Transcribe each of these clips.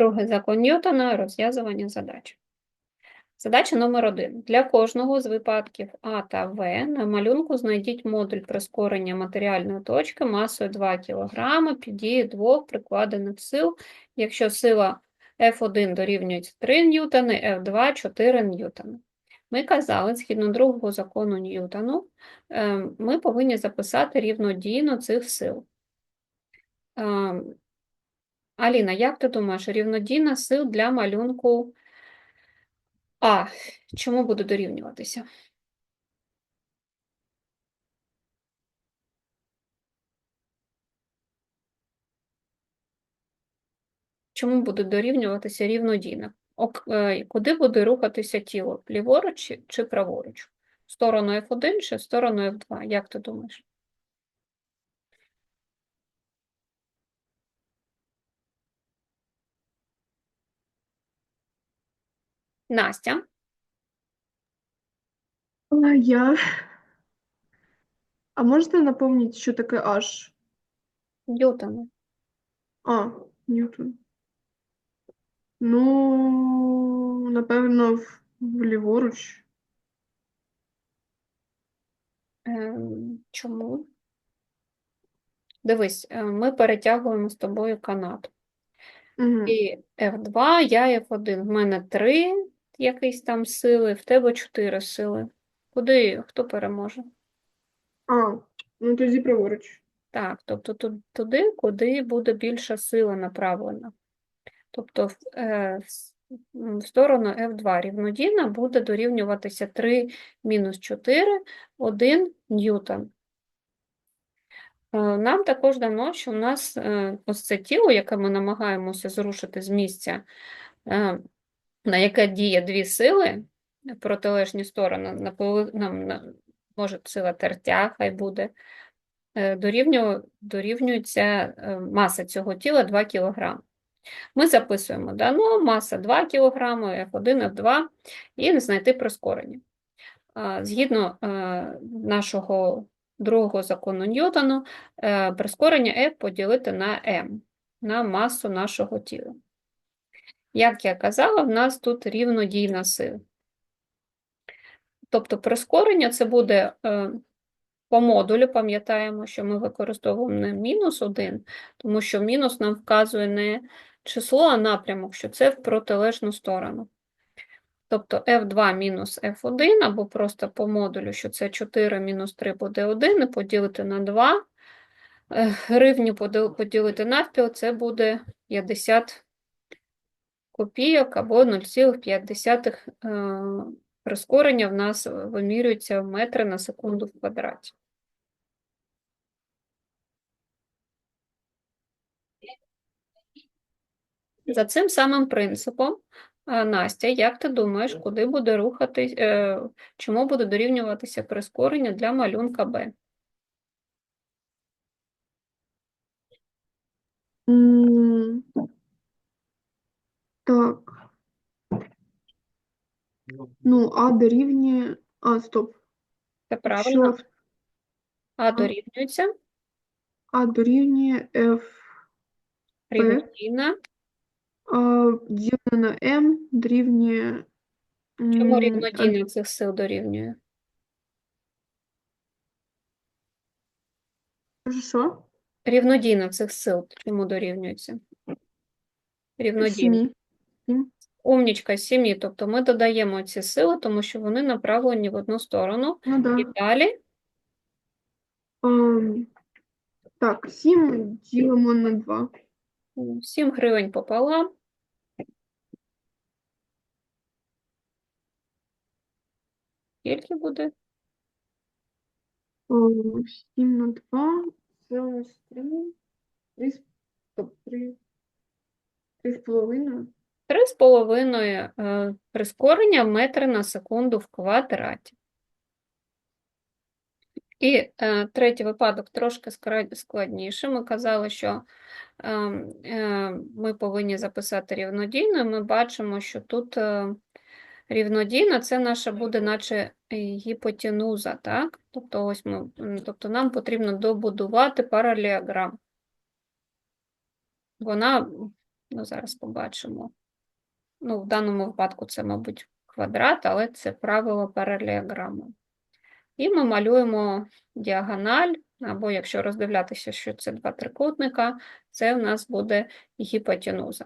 Другий закон Ньютона – розв'язування задач. Задача номер один. Для кожного з випадків А та В на малюнку знайдіть модуль прискорення матеріальної точки масою 2 кг під дією двох прикладених сил, якщо сила F1 дорівнюється 3 ньютони, F2 – 4 ньютони. Ми казали, згідно другого закону Ньютону, е, ми повинні записати рівнодійно цих сил. Аліна, як ти думаєш, рівнодійна сил для малюнку А, чому буде дорівнюватися? Чому буде дорівнюватися рівнодійно? Ок, е, Куди буде рухатися тіло? Ліворуч чи праворуч? Сторону F1 чи сторону F2? Як ти думаєш? Настя, А я. А можете напомнити, що таке H? Ньютони. А, Ньютон. Ну, напевно, в- вліворуч. Ем, Чому? Дивись, е, ми перетягуємо з тобою канат. Угу. І F2, я F1. В мене 3 якісь там сили, в тебе 4 сили. Куди, хто переможе? А, ну тоді праворуч. Так, тобто туди, куди буде більша сила направлена. Тобто в, е, в сторону F2 рівнодійна буде дорівнюватися 3 мінус 4, 1 ньютон. Е, Нам також дано, що в нас е, ось це тіло, яке ми намагаємося зрушити з місця, е, на яке діє дві сили протилежні сторони, напли- нам, на- може сила тертя, хай буде, е, дорівнює, дорівнюється е, маса цього тіла 2 кг. Ми записуємо дано, маса 2 кг, F1, F2, і знайти прискорення. Згідно е, нашого другого закону Ньютону, прискорення F поділити на m, на масу нашого тіла. Як я казала, в нас тут рівнодійна сила. Тобто прискорення це буде е, по модулю, пам'ятаємо, що ми використовуємо не мінус 1, тому що мінус нам вказує не число, а напрямок, що це в протилежну сторону. Тобто F2 мінус F1, або просто по модулю, що це 4 мінус 3 буде 1, і поділити на 2. Е, Гривню поділити навпіл, це буде 50 копійок або 0,5 е, прискорення в нас вимірюється в метри на секунду в квадраті. За цим самим принципом, Настя, як ти думаєш, куди буде рухатись, е, чому буде дорівнюватися прискорення для малюнка Б? М, Так. Ну, А дорівнює. А, стоп. Це правильно? Якщо А дорівнюється, А дорівнює F рівнодійна. а, ділене на M дорівнює. Чому м, цих сил дорівнює? Що? Рівнодійна цих сил чому дорівнюється? Рівнодійна. Умнічка, сім'ї. Тобто ми додаємо ці сили, тому що вони направлені в одну сторону. Ну да. І далі Ам, так, 7 ділимо на 2. 7 гривень пополам. Скільки буде? 7 на 2. Це у нас 3. 3, 3. 3 з половиною. Три з половиною е, прискорення метри на секунду в квадраті. І е, третій випадок трошки складніше. Ми казали, що е, е, ми повинні записати рівнодійно. і Ми бачимо, що тут е, рівнодійна це наша буде, наче гіпотенуза, так? Тобто, ось ми, тобто нам потрібно добудувати паралелограм. Вона Ну, зараз побачимо. Ну, в даному випадку це, мабуть, квадрат, але це правило паралелограми. І ми малюємо діагональ, або якщо роздивлятися, що це два трикутника, це в нас буде гіпотенуза.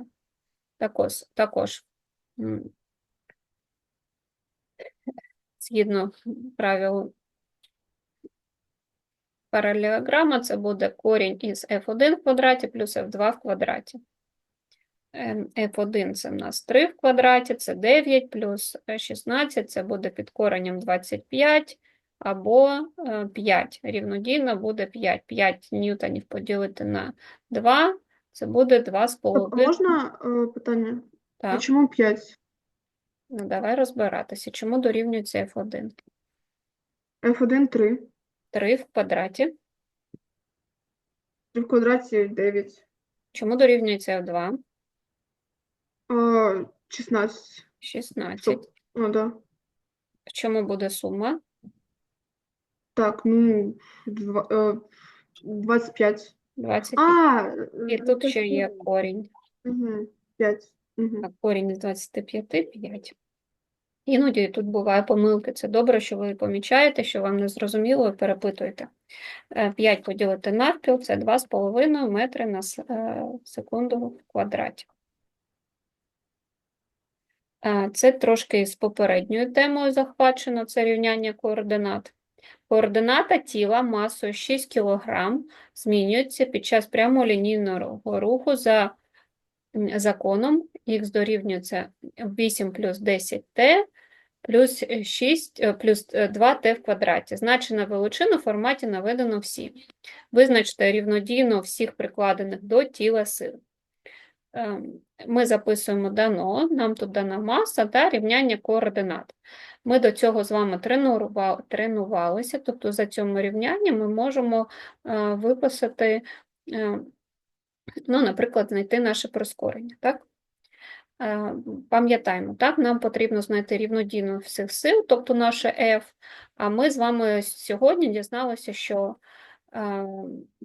Також, також згідно правил паралелограма, це буде корінь із f1 в квадраті плюс f2 в квадраті. Ем, f1 це в нас 3 в квадраті, це 9 плюс е, 16, це буде під коренем 25 або е, 5. Рівнодійно буде 5. 5 ньютонів поділити на 2, це буде 2,5. А можна е, питання? А чому 5? ну давай розбиратися. Чому дорівнюється f1? F1 3. 3 в квадраті. 3 в квадраті 9. Чому дорівнюється f2? А, 16. 16. Стоп. О, да. В чому буде сума? Так, ну, два, е, 25. 25. А, І тут ще є корінь. Угу, 5. Угу. Так, корінь із 25 – 5. Іноді тут буває помилки. Це добре, що ви помічаєте, що вам не зрозуміло, і перепитуєте. 5 поділити навпіл – це 2,5 метри на с- е, секунду в квадраті. Е, Це трошки з попередньою темою захвачено, це рівняння координат. Координата тіла масою 6 кг змінюється під час прямолінійного руху за законом х дорівнюється 8 плюс 10t плюс 6 е, плюс 2t в квадраті. Значення величину в форматі наведено всі. Визначте рівнодійно всіх прикладених до тіла сил. Ем, Ми записуємо дано, нам тут дана маса та рівняння координат. Ми до цього з вами тренувалися, тобто за цьому рівнянні ми можемо е, виписати, е, ну, наприклад, знайти наше прискорення. Так? Е, Пам'ятаємо, так, нам потрібно знайти рівнодійну всіх сил, тобто наше F, а ми з вами сьогодні дізналися, що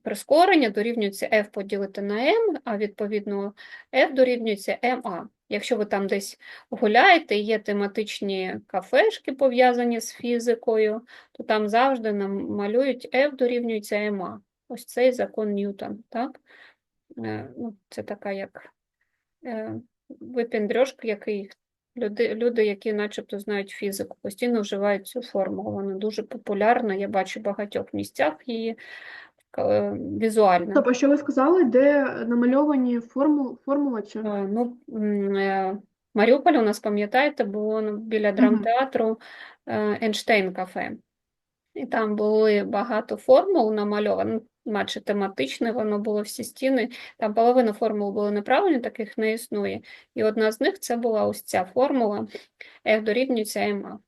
прискорення дорівнюється F поділити на M, а відповідно F дорівнюється MA. Якщо ви там десь гуляєте, є тематичні кафешки пов'язані з фізикою, то там завжди нам малюють F дорівнюється MA. Ось цей закон Ньютон, так? Е, Ну, це така як е, випіндрьошка, який люди, люди, які начебто знають фізику, постійно вживають цю формулу. Вона дуже популярна, я бачу в багатьох місцях її е, візуально. А що ви сказали, де намальовані форму, формула чи? Е, Ну, е, Маріуполь у нас, пам'ятаєте, було біля драмтеатру е, Ейнштейн кафе. І там були багато формул намальовано, ну, наче тематичне, воно було всі стіни. Там половина формул були неправильні, таких не існує. І одна з них це була ось ця формула F дорівнюється МА.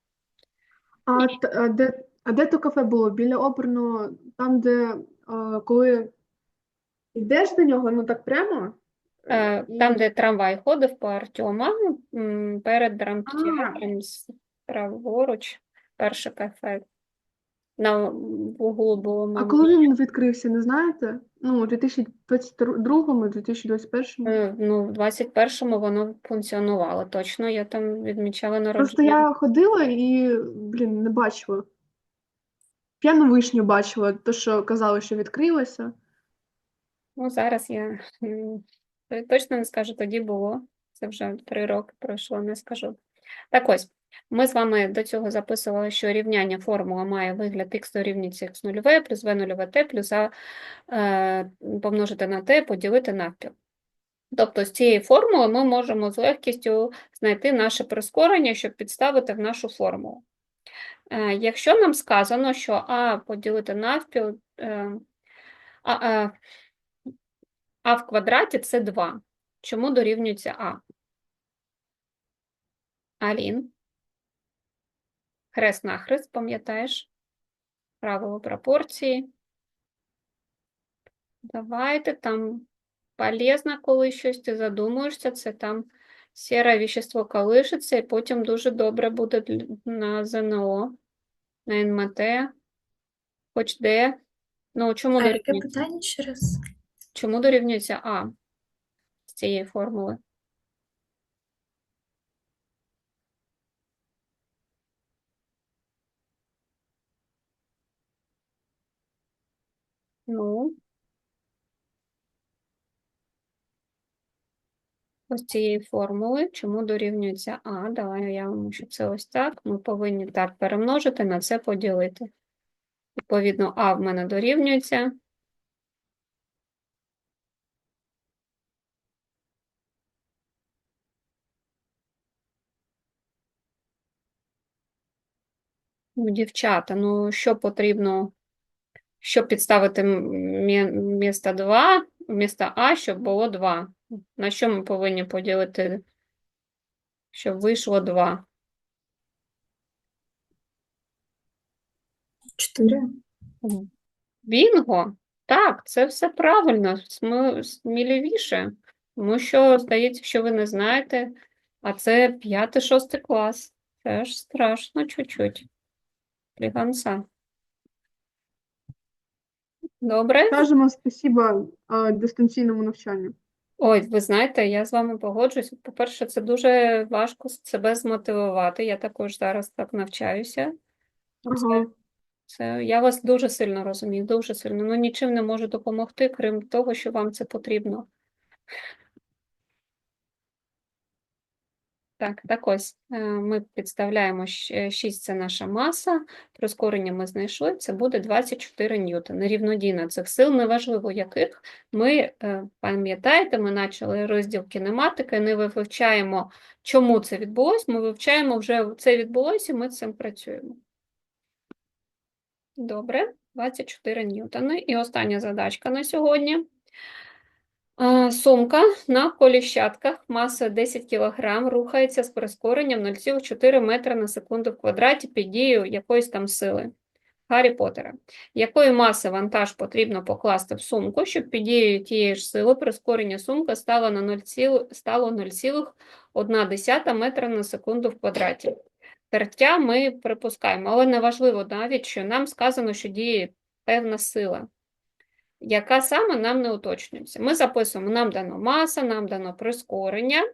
А, а, де, а де то кафе було? Біля оперного, там, де а, коли йдеш до нього, ну так прямо? Е, і- Там, де трамвай ходив по Артема, перед драмтеатром праворуч, перше кафе. На вуглу було, А мабуть. коли він відкрився, не знаєте? Ну, у 2022-му, 2021 Е, Ну, в 21-му воно функціонувало точно. Я там відмічала Просто я ходила і, блін, не бачила. П'яну вишню бачила, то, що казали, що відкрилося. Ну, зараз я м, точно не скажу, тоді було. Це вже три роки пройшло, не скажу. Так ось, ми з вами до цього записували, що рівняння формула має вигляд х дорівнюється х нульове плюс v нульове t плюс а е, помножити на t поділити навпіл. Тобто з цієї формули ми можемо з легкістю знайти наше прискорення, щоб підставити в нашу формулу. Е, Якщо нам сказано, що а поділити навпіл, е, а, а, а в квадраті це 2. Чому дорівнюється а? Алін? Хрест-нахрест, пам'ятаєш? Правило пропорції. Давайте там полезно, коли щось ти задумуєшся, це там сіре віщество колишиться, і потім дуже добре буде на ЗНО, на НМТ, хоч де. Ну, чому А яке питання ще раз? Чому дорівнюється А? З цієї формули? Ну, ось цієї формули, чому дорівнюється А? Давай уявимо, що це ось так. Ми повинні так перемножити, на це поділити. Відповідно, А в мене дорівнюється. Ну, дівчата, ну що потрібно, щоб підставити місто 2, вмісто А, щоб було 2? На що ми повинні поділити, щоб вийшло 2? 4. Бінго! Так, це все правильно, сміливіше. Тому що, здається, що ви не знаєте, а це 5-6 клас. Це ж страшно чуть-чуть. Пліганса. Добре? Кажемо спасіба дистанційному навчанню. Ой, ви знаєте, я з вами погоджуюсь. По-перше, це дуже важко себе змотивувати. Я також зараз так навчаюся. Це, Ага. це, я вас дуже сильно розумію, дуже сильно. Ну, нічим не можу допомогти, крім того, що вам це потрібно. Так, так ось, е, ми підставляємо 6 – це наша маса, прискорення ми знайшли, це буде 24 ньютони. Рівнодійна цих сил, неважливо яких, ми, е, пам'ятаєте, ми почали розділ кінематики, не вивчаємо, чому це відбулось, ми вивчаємо вже це відбулося, і ми з цим працюємо. Добре, 24 ньютони. І остання задачка на сьогодні. Сумка на коліщатках масою 10 кг рухається з прискоренням 0,4 метра на секунду в квадраті під дією якоїсь там сили. Гаррі Поттера. Якої маси вантаж потрібно покласти в сумку, щоб під дією тієї ж сили прискорення сумки стало на 0, стало 0,1 метра на секунду в квадраті. Тертя ми припускаємо, але неважливо навіть, що нам сказано, що діє певна сила яка саме нам не уточнюється. Ми записуємо, нам дано маса, нам дано прискорення.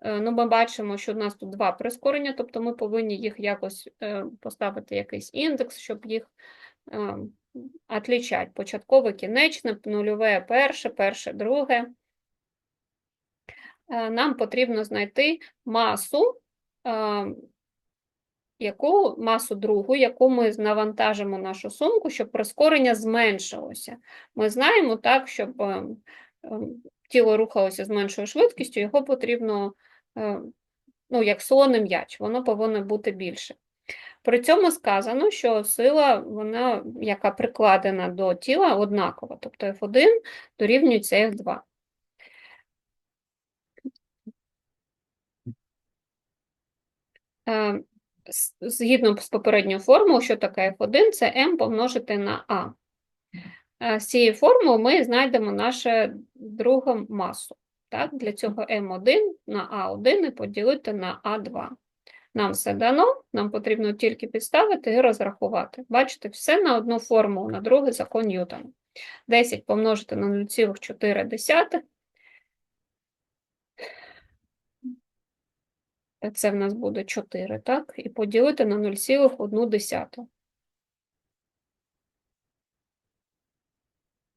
Е, Ну, ми бачимо, що у нас тут два прискорення, тобто ми повинні їх якось е, поставити якийсь індекс, щоб їх е, отлічати. Початкове, кінечне, нульове, перше, перше, друге. Нам потрібно знайти масу, яку масу другу, яку ми навантажимо нашу сумку, щоб прискорення зменшилося. Ми знаємо так, щоб е, е, тіло рухалося з меншою швидкістю, його потрібно, е, ну, як солоний м'яч, воно повинно бути більше. При цьому сказано, що сила, вона, яка прикладена до тіла, однакова, тобто F1 дорівнюється F2. Згідно з попередньою формулою, що таке F1, це m помножити на А. Е, З цієї формули ми знайдемо нашу другу масу. Так? Для цього m1 на А1 і поділити на А2. Нам все дано, нам потрібно тільки підставити і розрахувати. Бачите, все на одну формулу, на другий закон Ньютона. 10 помножити на 0,4. Це в нас буде 4, так? І поділити на 0,1.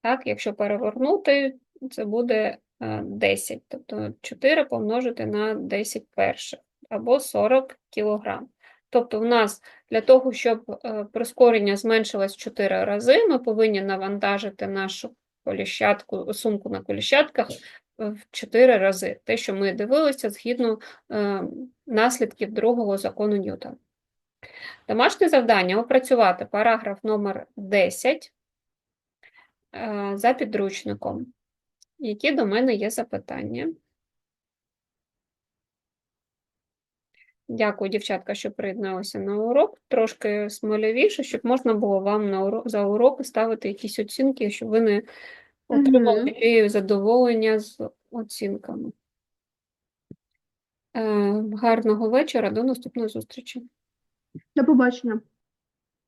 Так, якщо перевернути, це буде е, 10. Тобто 4 помножити на 10 перших, або 40 кілограм. Тобто в нас для того, щоб е, прискорення зменшилось 4 рази, ми повинні навантажити нашу коліщатку, сумку на коліщатках е, в 4 рази. Те, що ми дивилися згідно е, наслідків другого закону Ньютона. Домашнє завдання опрацювати параграф номер 10 е, за підручником. Які до мене є запитання? Дякую, дівчатка, що приєдналися на урок. Трошки сміливіше, щоб можна було вам на урок, за уроки ставити якісь оцінки, щоб ви не отримали Мгм. таке задоволення з оцінками. Е, Гарного вечора, до наступної зустрічі. До побачення.